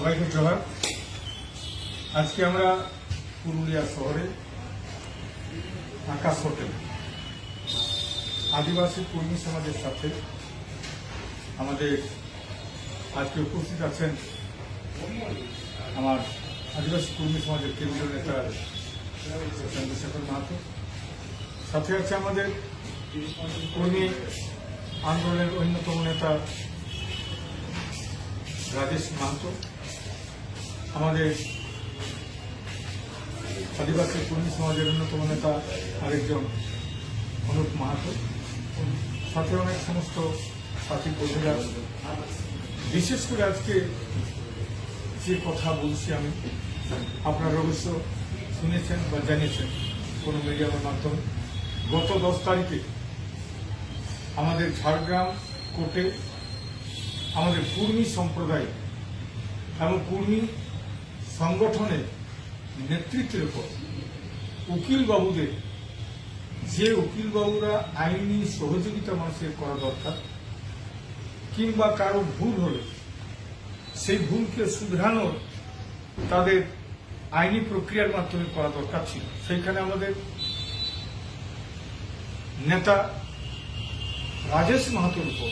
সবাইকে জোহার আজকে আমরা পুরুলিয়া শহরে আকাশ হোটেল, আদিবাসী কর্মী সমাজের সাথে আমাদের আজকে উপস্থিত আছেন আমার আদিবাসী কর্মী সমাজের কেন্দ্রীয় নেতা চন্দ্রশেখর মাহাতো। সাথে আছে আমাদের কর্মী আন্দোলনের অন্যতম নেতা রাজেশ মাহাতো। আমাদের আদিবাসী কর্মী সমাজের অন্যতম নেতা আরেকজন অনুপ মাহাতো। সাথে অনেক সমস্ত সাথী কর্মীরা। বিশেষ করে আজকে যে কথা বলছি আমি, আপনারা অবশ্য শুনেছেন বা জানিয়েছেন কোনো মিডিয়ামের মাধ্যমে। গত দশ তারিখে আমাদের ঝাড়গ্রাম কোর্টে আমাদের কুর্মী সম্প্রদায় এবং কুর্মী সংগঠনের নেতৃত্বের উপর উকিল বাবুদের যে উকিল বাবুরা আইনি সহযোগিতা মানুষের করা দরকার, কিংবা কারও ভুল হলে সেই ভুলকে শুধরানোর তাদের আইনি প্রক্রিয়ার মাধ্যমে করা দরকার ছিল। সেইখানে আমাদের নেতা রাজেশ মাহাতোর উপর,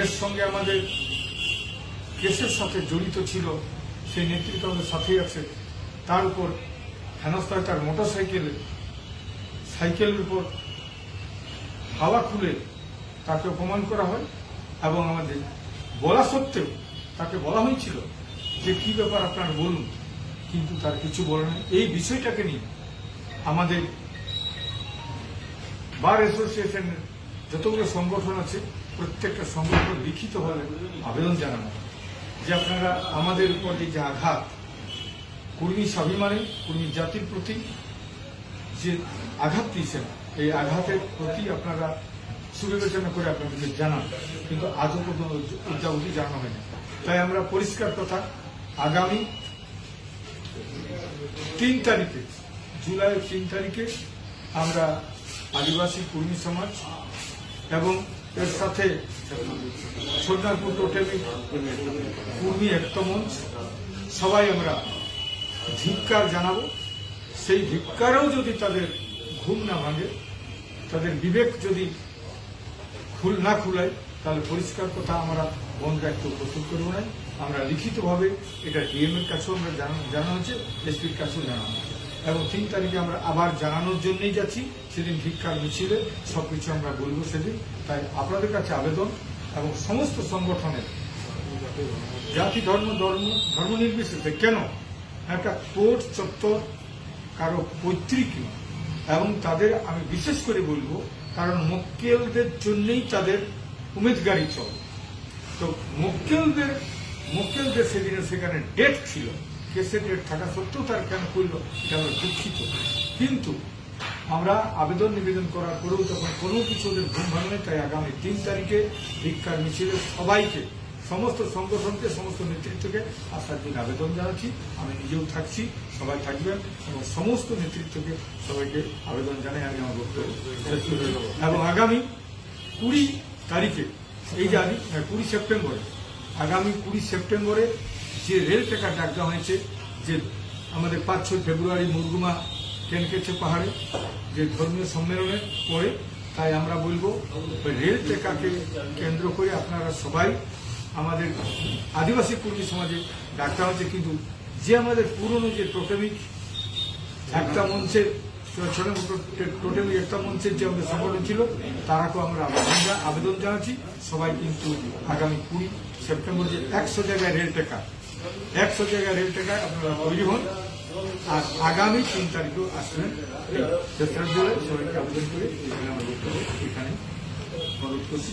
এর সঙ্গে আমাদের কেসের সাথে জড়িত ছিল সেই নেতৃত্ব আমাদের সাথেই আছে। তার উপর হেনস্থায় তার মোটর সাইকেলে সাইকেলের উপর হাওয়া খুলে তাকে অপমান করা হয় এবং আমাদের বলা সত্ত্বেও তাকে বলা হয়েছিল যে, কি ব্যাপার আপনার বলুন? কিন্তু তার কিছু বলেন এই বিষয়টাকে নিয়ে আমাদের বার অ্যাসোসিয়েশনের যতগুলো সংগঠন আছে, প্রত্যেকটা সংগঠন লিখিতভাবে আবেদন জানানো হয়। যে আপনারা আমাদের উপর যে আঘাত, কর্মী স্বাভিমানে, কর্মী জাতির প্রতি যে আঘাত দিয়েছেন, এই আঘাতের প্রতি আপনারা সুবিবেচনা করে আপনাদেরকে জানান, কিন্তু আজও পর্যন্ত উদ্যাবধি জানানো হয়নি। তাই আমরা পরিষ্কার কথা, আগামী তিন তারিখে, জুলাইয়ের তিন তারিখে আমরা আদিবাসী কর্মী সমাজ এবং এর সাথে সর্দারপুর টোটেমি, কর্মী একতা মঞ্চ, সবাই আমরা ধিক্কার জানাব। সেই ধিক্কারেও যদি তাদের ঘুম না ভাঙে, তাদের বিবেক যদি খুল না খুলায়, তাহলে পরিষ্কার কথা আমরা বন্ধ রাখতে প্রস্তুত করব না। আমরা লিখিতভাবে এটা ডিএম এর কাছেও আমরা জানানো হয়েছে, এসপির কাছেও জানানো হয়েছে। এবং তিন তারিখে আমরা আবার জানানোর জন্যই যাচ্ছি। সেদিন ভিক্ষার মিছিলে সবকিছু আমরা বলব সেদিন। তাই আপনাদের কাছে আবেদন এবং সমস্ত সংগঠনের জাতি, ধর্ম ধর্ম ধর্ম নির্বিশেষে কেন একটা কোর্ট চত্বর কারও পৈতৃক। এবং তাদের আমি বিশেষ করে বলব, কারণ মক্কেলদের জন্যই তাদের উমেদগাড়ি চলে। তো মক্কেলদের মক্কেলদের সেদিনে সেখানে ডেট ছিল। কেসের ডেট থাকা সত্ত্বেও তার কেন করল আমরা দুঃখিত কিন্তু আমরা আবেদন নিবেদন করার পরেও তখন কোনো কিছু ওদের ঘুম ভাঙে তাই আগামী তিন তারিখে ভিক্ষার মিছিলে সবাইকে সমস্ত সংগঠনকে সমস্ত নেতৃত্বকে আসার জন্য আবেদন জানাচ্ছি আমি নিজেও থাকছি সবাই থাকবেন এবং সমস্ত নেতৃত্বকে সবাইকে আবেদন জানাই আমি আমার বক্তব্য। এবং আগামী কুড়ি তারিখে এই যে আদি- আহ, কুড়ি সেপ্টেম্বরে আগামী কুড়ি সেপ্টেম্বরে যে রেল টেকার ডাক দেওয়া হয়েছে, যে আমাদের পাঁচ, ছয় ফেব্রুয়ারি মুরগুমা কেনকেছে পাহাড়ে, যে ধর্মীয় সম্মেলনের পরে, তাই আমরা বলব রেল টেকাকে কেন্দ্র করে আপনারা সবাই আমাদের আদিবাসী কর্মী সমাজে ডাক্তার হচ্ছে কিন্তু যে আমাদের পুরনো যে টোটেমিক, একটা মঞ্চের টোটালি একটা মঞ্চের যে আমাদের সংগঠন ছিল, তারাকেও আমরা আবেদন আবেদন জানাচ্ছি। সবাই কিন্তু আগামী কুড়ি সেপ্টেম্বর যে একশো জায়গায় রেল টেকা একশো জায়গায় রেল টাকায় আপনারা তৈরি হন। আর আগামী তিন তারিখও আসবেন। চেষ্টা সবাইকে আবেদন করে এখানে আমার এখানে অনুরোধ করছি